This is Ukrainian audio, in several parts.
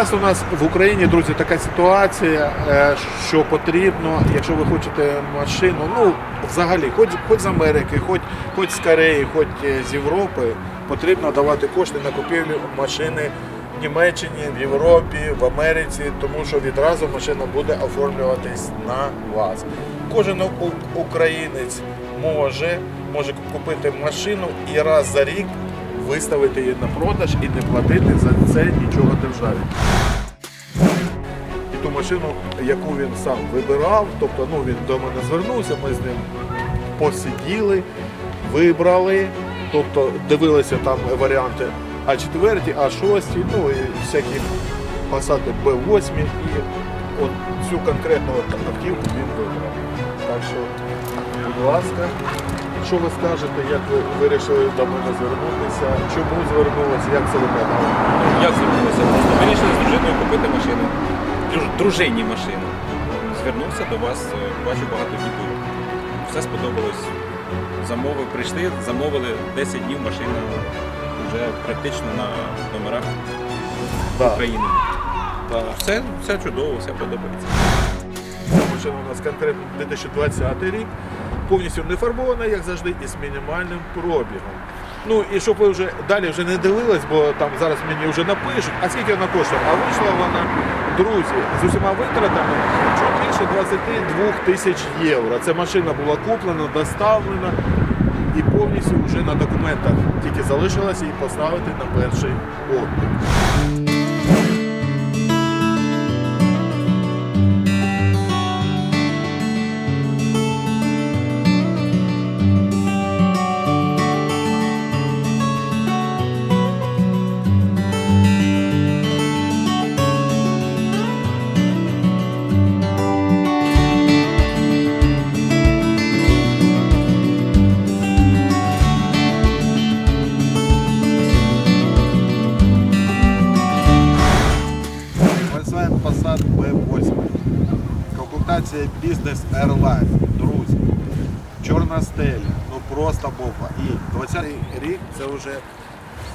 Зараз у нас в Україні, друзі, така ситуація, е, що потрібно, якщо ви хочете машину, ну взагалі, хоч, хоч з Америки, хоч, хоч з Кореї, хоч е, з Європи, потрібно давати кошти на купівлю машини в Німеччині, в Європі, в Америці, тому що відразу машина буде оформлюватись на вас. Кожен українець може, може купити машину і раз за рік виставити її на продаж і не платити за це нічого державі. І ту машину, яку він сам вибирав, тобто ну, він до мене звернувся, ми з ним посиділи, вибрали, тобто дивилися там варіанти А4, А6, ну і всякі посади Б8 і от цю конкретну автівку він вибрав. Так що, будь ласка, що ви скажете, як ви вирішили до мене звернутися, чому звернулися, як це виглядало? Як звернулися? Просто вирішили з дружиною купити машину. Друж- Дружині машину. Звернувся до вас, е, бачу багато відгуків. Все сподобалось. Замовив, прийшли, замовили 10 днів машина вже практично на номерах Да. України. Да. Все, все чудово, все подобається. Машина у нас конкретно 2020 рік, повністю не фарбована, як завжди, і з мінімальним пробігом. Ну і щоб ви вже далі вже не дивились, бо там зараз мені вже напишуть, а скільки вона коштує? А вийшла вона, друзі, з усіма витратами чуть більше 22 тисяч євро. Ця машина була куплена, доставлена і повністю вже на документах тільки залишилося її поставити на перший облік. Комплектація Business Airline. Друзі. Чорна стеля. Ну просто бомба. І 20-й рік це вже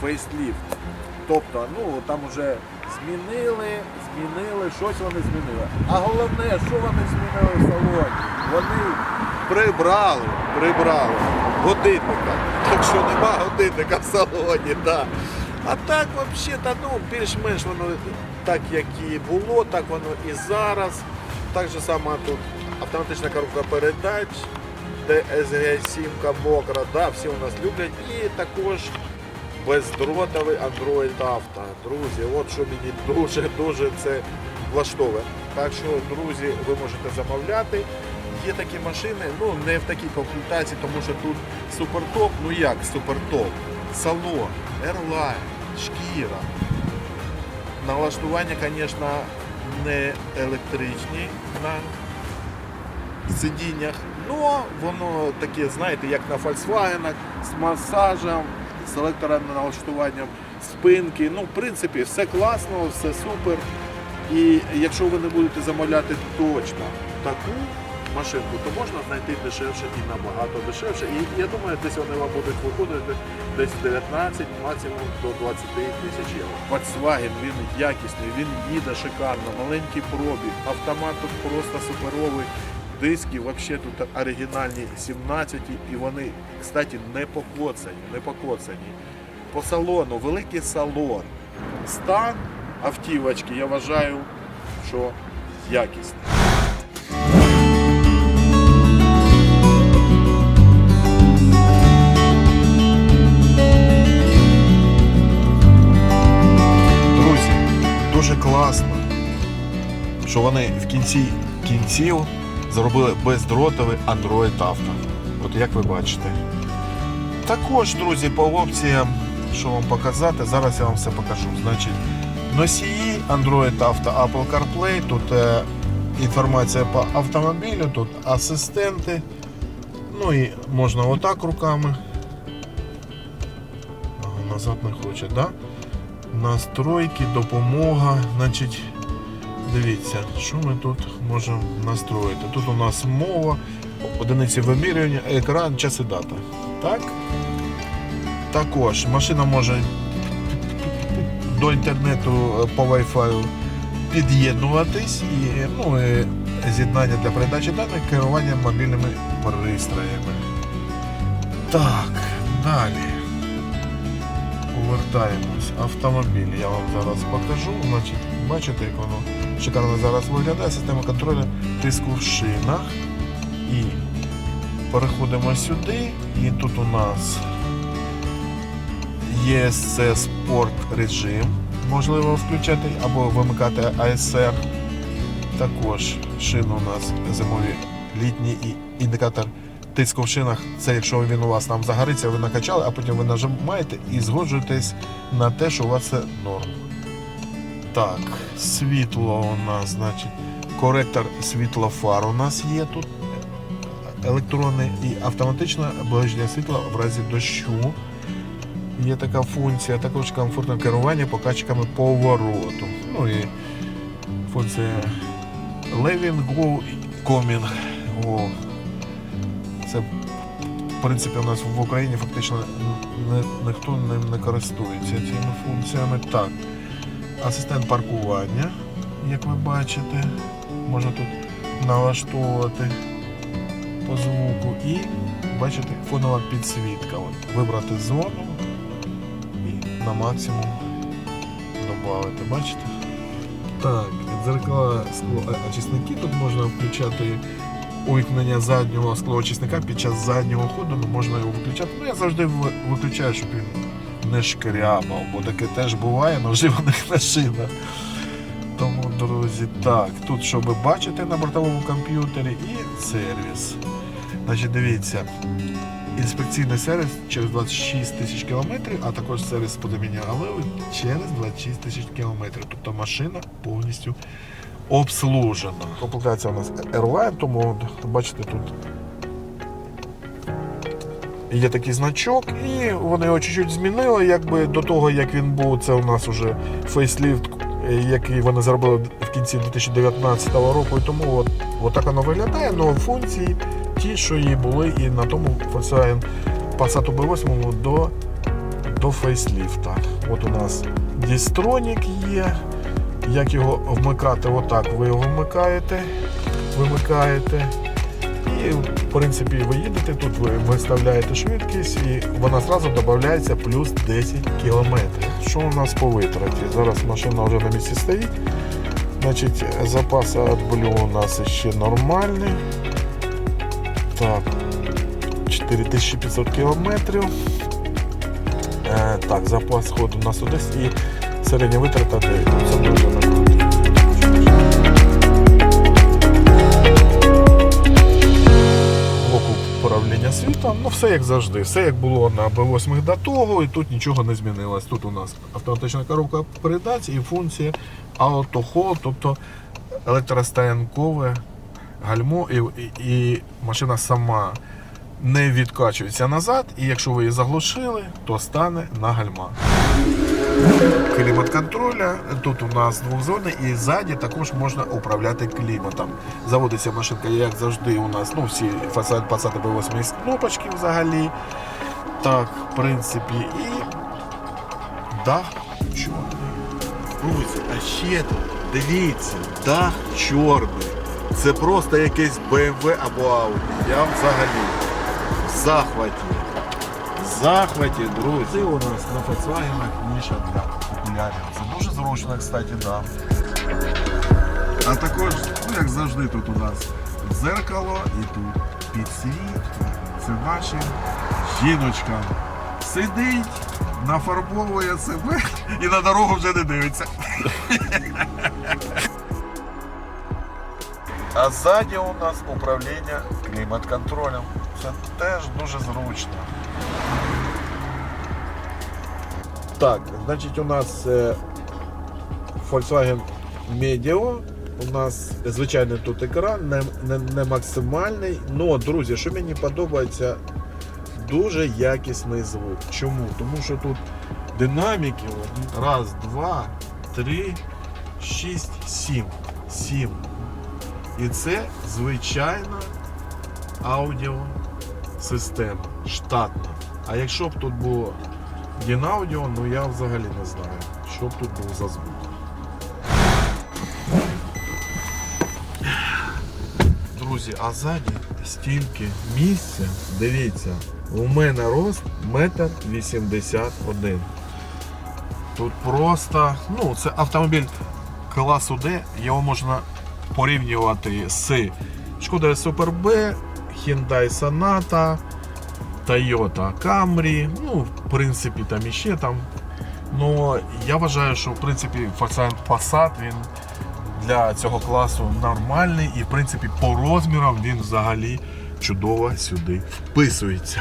фейсліфт. Тобто, ну там вже змінили, змінили, щось вони змінили. А головне, що вони змінили в салоні? Вони прибрали, прибрали годинника. Так що нема годинника в салоні, да. А так взагалі, ну, більш-менш воно так, як і було, так воно і зараз. Так же само тут автоматична коробка передач, DSG 7 мокра, да, всі у нас люблять. І також бездротовий Android Auto. Друзі, от що мені дуже-дуже це влаштовує. Так що, друзі, ви можете замовляти. Є такі машини, ну не в такій комплектації, тому що тут супертоп, ну як супертоп? Салон, Airline, шкіра. Налаштування, звісно, не електричні на сидіннях, але воно таке, знаєте, як на Volkswagen, з масажем, з електроналаштуванням спинки. Ну, в принципі, все класно, все супер. І якщо ви не будете замовляти точно таку машинку, то можна знайти дешевше і набагато дешевше. І я думаю, десь вони вам будуть виходити десь 19, максимум до 20 тисяч євро. Volkswagen, він якісний, він їде шикарно, маленький пробіг, автомат тут просто суперовий. Диски взагалі тут оригінальні 17 і вони, кстати, не покоцані, не покоцані. По салону, великий салон. Стан автівочки, я вважаю, що якісний. Що вони в кінці кінців зробили бездротовий Android Auto. От як ви бачите. Також, друзі, по опціям, що вам показати, зараз я вам все покажу. Значить, носії Android Auto, Apple CarPlay, тут е, інформація по автомобілю, тут асистенти. Ну і можна отак руками. Назад не хоче, да? Настройки, допомога. Значить, дивіться, що ми тут можемо настроїти. Тут у нас мова, одиниці вимірювання, екран, час і дата. Так? Також машина може до інтернету е, по Wi-Fi під'єднуватись і, ну, і з'єднання для передачі даних керування мобільними пристроями. Так, далі. Повертаємось. Автомобіль. Я вам зараз покажу. Значить, бачите, як воно шикарно зараз виглядає. Система контролю тиску в шинах. І переходимо сюди. І тут у нас ESC Sport режим. Можливо включати або вимикати ASR. Також шини у нас зимові літні і індикатор тиску в шинах. Це якщо він у вас там загориться, ви накачали, а потім ви нажимаєте і згоджуєтесь на те, що у вас це норм. Так, світло у нас, значить, коректор світлофар у нас є тут. Електронний і автоматичне ближнє світло в разі дощу. Є така функція, також комфортне керування показчиками повороту. Ну і функція Levin Go Coming. О. Це в принципі у нас в Україні фактично ніхто ним не користується цими функціями. Так, асистент паркування, як ви бачите, можна тут налаштовувати по звуку і бачите фонова підсвітка. От, вибрати зону і на максимум додати. Бачите? Так, дзеркала склоочисники тут можна включати увімкнення заднього склоочисника під час заднього ходу, можна його виключати. Ну я завжди виключаю, щоб він не шкрябав, бо таке теж буває на вживаних машинах. Тому, друзі, так, тут що ви бачите на бортовому комп'ютері і сервіс. Значить, дивіться, інспекційний сервіс через 26 тисяч кілометрів, а також сервіс по заміні оливи через 26 тисяч кілометрів. Тобто машина повністю обслужена. Комплектація у нас Airline, тому бачите тут. Є такий значок, і вони його чуть-чуть змінили. Якби до того, як він був, це у нас уже фейсліфт, який вони зробили в кінці 2019 року. І тому от, от так воно виглядає, але функції ті, що і були, і на тому Volkswagen Passat B8 до, до фейсліфта. От у нас дістронік є. Як його вмикати? Отак ви його вмикаєте, вимикаєте. В принципі ви їдете, тут ви виставляєте швидкість і вона зразу додається плюс 10 км. Що у нас по витраті? Зараз машина вже на місці стоїть. Значить, запас AdBlue у нас ще нормальний. Так, 4500 кілометрів. Е, так, запас ходу у нас одесь і середня витрата 9. Управління ну все як завжди, все як було на B8 до того, і тут нічого не змінилось. Тут у нас автоматична коробка передач і функція AutoHold, тобто електростоянкове гальмо, і, і, і машина сама не відкачується назад, і якщо ви її заглушили, то стане на гальма. Клімат контроля. Тут у нас двохзонний і ззаді також можна управляти кліматом. Заводиться машинка, як завжди, у нас ну, всі фасад Passat B8 з кнопочки взагалі. Так, в принципі, і дах чорний. Друзі, а ще дивіться, дах чорний. Це просто якесь BMW або Audi. Я взагалі в захваті. Захваті, друзі. у нас на Volkswagen ніша для окулярів. Це дуже зручно, кстати, да. А також, ну як завжди, тут у нас дзеркало і тут підсвітки. Це ваша жіночка. Сидить, нафарбовує себе і на дорогу вже не дивиться. А ззаді у нас управління клімат-контролем. Це теж дуже зручно. Так, значить у нас е, Volkswagen Medio. У нас звичайний тут екран, не, не, не максимальний. Ну, друзі, що мені подобається, дуже якісний звук. Чому? Тому що тут динаміки. Раз, два, три, шість, сім. Сім. І це звичайна аудіосистема, штатна. А якщо б тут було Дінаудіо, ну я взагалі не знаю, що тут був за звук. Друзі, а ззаді стільки місця, дивіться, у мене рост метр вісімдесят один. Тут просто, ну, це автомобіль класу D, його можна порівнювати з Шкода Super B, Hyundai Sonata, Toyota Camry, ну, в принципі, там іще там. Ну, я вважаю, що в принципі Volkswagen Passat він для цього класу нормальний і в принципі по розмірам він взагалі чудово сюди вписується.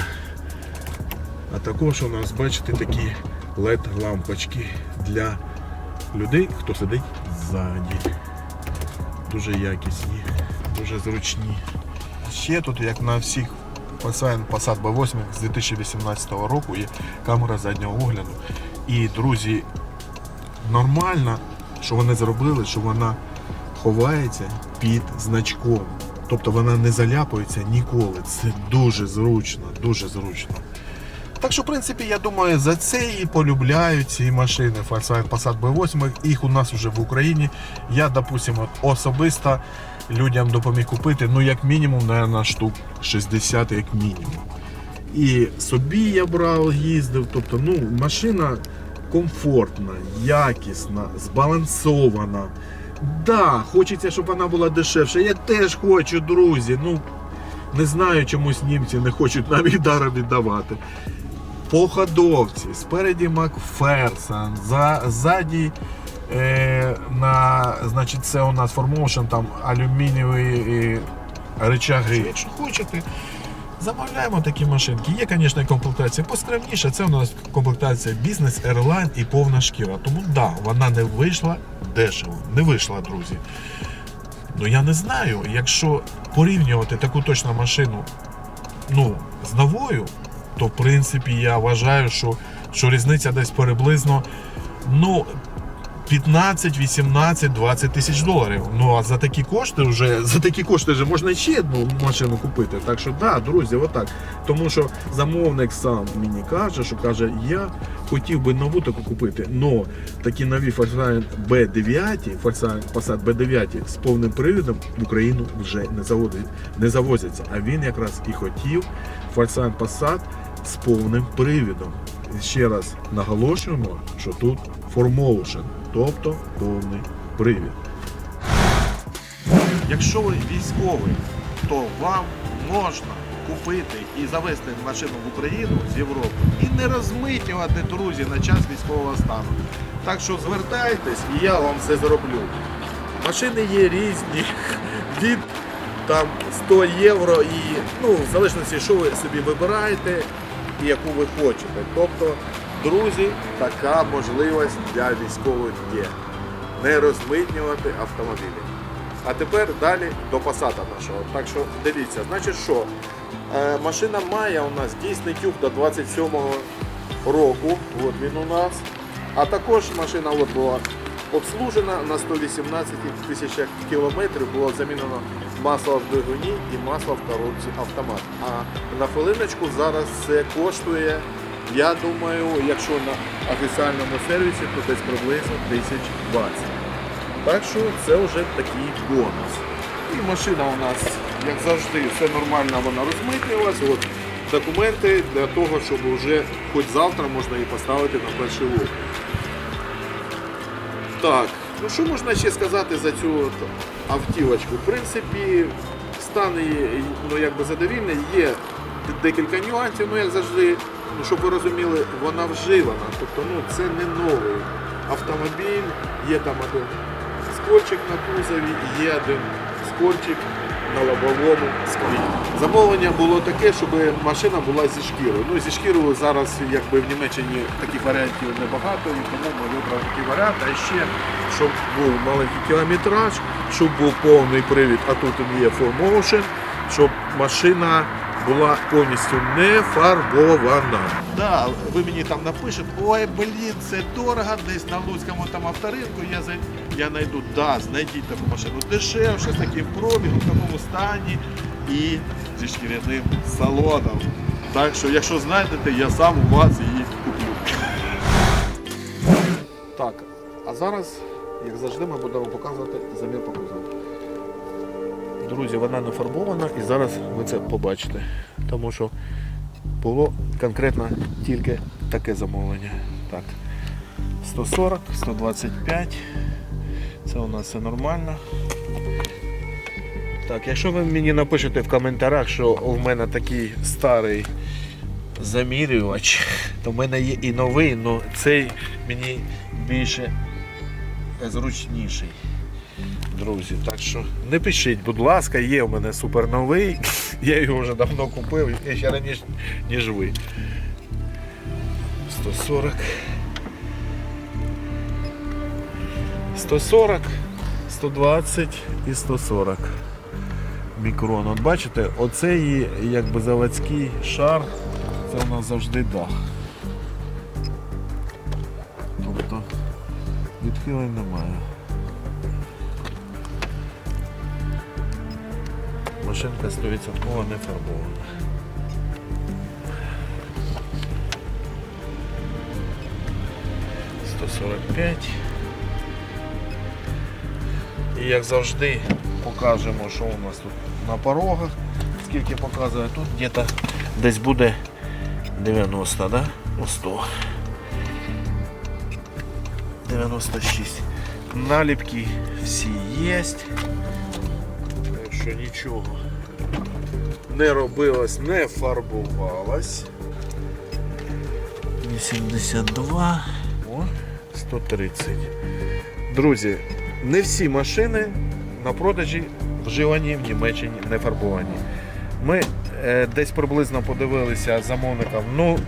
А також у нас, бачите, такі LED-лампочки для людей, хто сидить ззаді. Дуже якісні, дуже зручні. Ще тут, як на всіх Volkswagen Passat B8 з 2018 року, є камера заднього огляду. І, друзі, нормально, що вони зробили, що вона ховається під значком. Тобто вона не заляпується ніколи. Це дуже зручно, дуже зручно. Так що, в принципі, я думаю, за це і полюбляють ці машини Volkswagen Passat B8. Їх у нас вже в Україні. Я, допустимо, особисто людям допоміг купити, ну, як мінімум, наверное, штук 60, як мінімум. І собі я брав, їздив. Тобто, ну, машина комфортна, якісна, збалансована. Да, хочеться, щоб вона була дешевша. Я теж хочу, друзі. Ну, не знаю, чомусь німці не хочуть нам і даром віддавати. По ходовці, спереді Макферсон, за, ззаді на, значить, це у нас Formotion, там алюмінієві е, речаги. Якщо хочете, замовляємо такі машинки. Є, звісно, комплектація поскромніша. Це у нас комплектація бізнес, Airline і повна шкіра. Тому да, вона не вийшла дешево. Не вийшла, друзі. Ну я не знаю, якщо порівнювати таку точно машину ну, з новою, то в принципі я вважаю, що, що різниця десь приблизно ну, 15, 18, 20 тисяч доларів. Ну а за такі кошти вже за такі кошти вже можна ще одну машину купити. Так що да, друзі, отак. Тому що замовник сам мені каже, що каже, я хотів би нову таку купити, но такі нові Volkswagen B9, Volkswagen Passat B9 з повним привідом в Україну вже не заводять, не завозяться. А він якраз і хотів Volkswagen Passat з повним привідом. Ще раз наголошуємо, що тут 4Motion, тобто повний привід. Якщо ви військовий, то вам можна купити і завести машину в Україну з Європи і не розмитнювати, друзі, на час військового стану. Так що звертайтесь і я вам все зроблю. Машини є різні, від там 100 євро і ну, в залежності, що ви собі вибираєте і яку ви хочете. Тобто, друзі, така можливість для військових є. Не розмитнювати автомобілі. А тепер далі до пасата нашого. Так що дивіться, значить що? Е, машина має у нас дійсний тюк до 27-го року. От він у нас. А також машина от була обслужена на 118 тисячах кілометрів. Було замінено масло в двигуні і масло в коробці автомат. А на хвилиночку зараз це коштує, я думаю, якщо на офіціальному сервісі, то десь приблизно 1020. Так що це вже такий бонус. І машина у нас, як завжди, все нормально, вона розмитнювалася. От документи для того, щоб вже хоч завтра можна її поставити на перший лук. Так, ну що можна ще сказати за цю автівочку? В принципі, стан ну, якби задовільний, є декілька нюансів, ну як завжди, ну, щоб ви розуміли, вона вживана. Тобто ну, це не новий автомобіль, є там один скольчик на кузові, є один скольчик на лобовому склі. Замовлення було таке, щоб машина була зі шкірою. Ну, зі шкірою зараз якби в Німеччині таких варіантів небагато, і тому ми вибрали такий варіант. А ще, щоб був маленький кілометраж, щоб був повний привід, а тут є 4Motion, щоб машина була повністю не фарбована. Да, ви мені там напишете, ой, блін, це дорого, десь на Луцькому там авторинку я зай... я знайду, да, знайдіть таку машину дешевше, з таким пробігом, в такому стані і зі шкіряним салоном. Так що, якщо знайдете, я сам у вас її куплю. Так, а зараз, як завжди, ми будемо показувати замір по кузову. Друзі, вона не фарбована і зараз ви це побачите. Тому що було конкретно тільки таке замовлення. Так. 140, 125. Це у нас все нормально. Так, якщо ви мені напишете в коментарях, що в мене такий старий замірювач, то в мене є і новий, але цей мені більше зручніший. Друзі, так що не пишіть, будь ласка, є у мене супер новий. Я його вже давно купив, і ще раніше, ніж ви. 140. 140, 120 і 140 мікрон. От бачите, оцей якби заводський шар, це у нас завжди дах. Тобто відхилень немає. Машинка 100% не фарбована. І як завжди покажемо, що у нас тут на порогах. Скільки показує тут, где-то десь буде 90, да? Ну 100. 96. Наліпки всі є. Що нічого не робилось, не фарбувалось. 82. О, 130. Друзі, не всі машини на продажі вживані в Німеччині не фарбовані. Ми е, десь приблизно подивилися замовникам. Ну,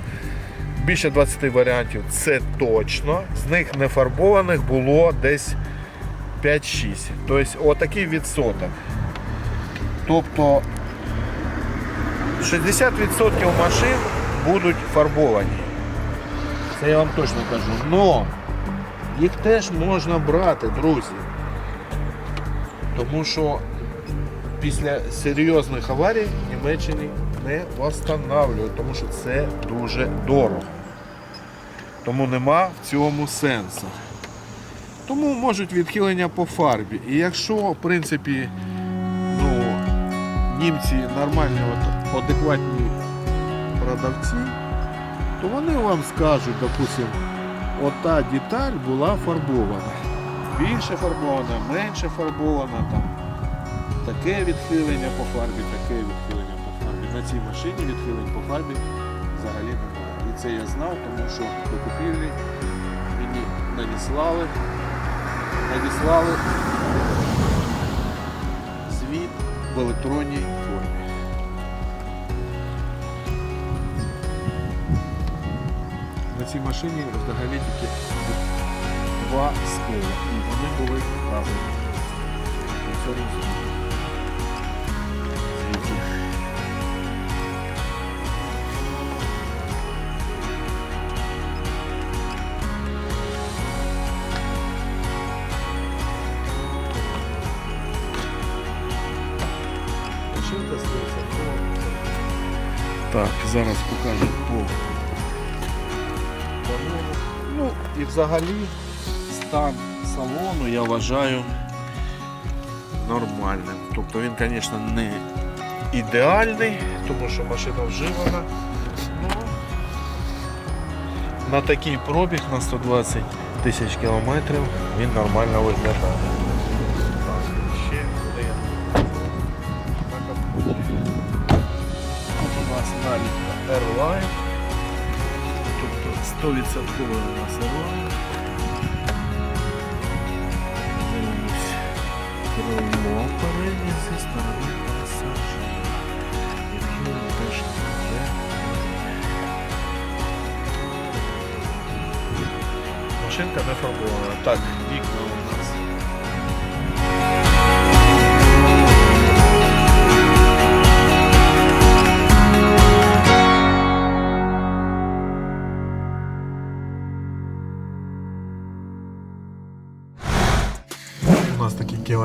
більше 20 варіантів це точно. З них не фарбованих було десь 5-6. Тобто отакий відсоток. Тобто 60% машин будуть фарбовані. Це я вам точно кажу. Но їх теж можна брати, друзі. Тому що після серйозних аварій в Німеччині не встановлюють, тому що це дуже дорого. Тому нема в цьому сенсу. Тому можуть відхилення по фарбі. І якщо, в принципі, німці нормальні, от, адекватні продавці, то вони вам скажуть, допустим, ота деталь була фарбована. Більше фарбована, менше фарбована, там, таке відхилення по фарбі, таке відхилення по фарбі. На цій машині відхилень по фарбі взагалі немає. І це я знав, тому що до купівлі мені надіслали, надіслали в електронній формі. На цій машині взагалі тільки два скола. І вони були разом. Взагалі стан салону я вважаю нормальним. Тобто він, звісно, не ідеальний, тому що машина вживана. Ну, на такий пробіг на 120 тисяч кілометрів він нормально виглядає. 100% у нас Airline. Дивимось. Крило переднє зі сторони пасажира. Відхилення теж не Машинка не фарбована. Так, вікна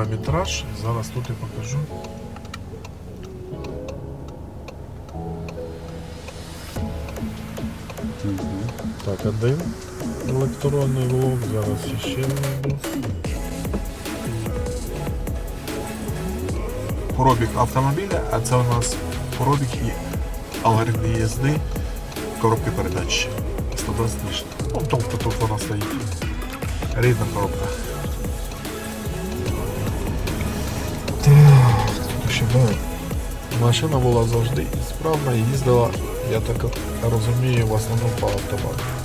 Кілометраж. Зараз тут і покажу. Так, один електронний блок, зараз ще знайду. Пробіг автомобіля, а це у нас пробіг і алгоритм їзди коробки передач. 120 тисяч. Ну, тобто тут вона стоїть. Рідна коробка. Так, машина була завжди справна і їздила, я так розумію, в основному по автобану.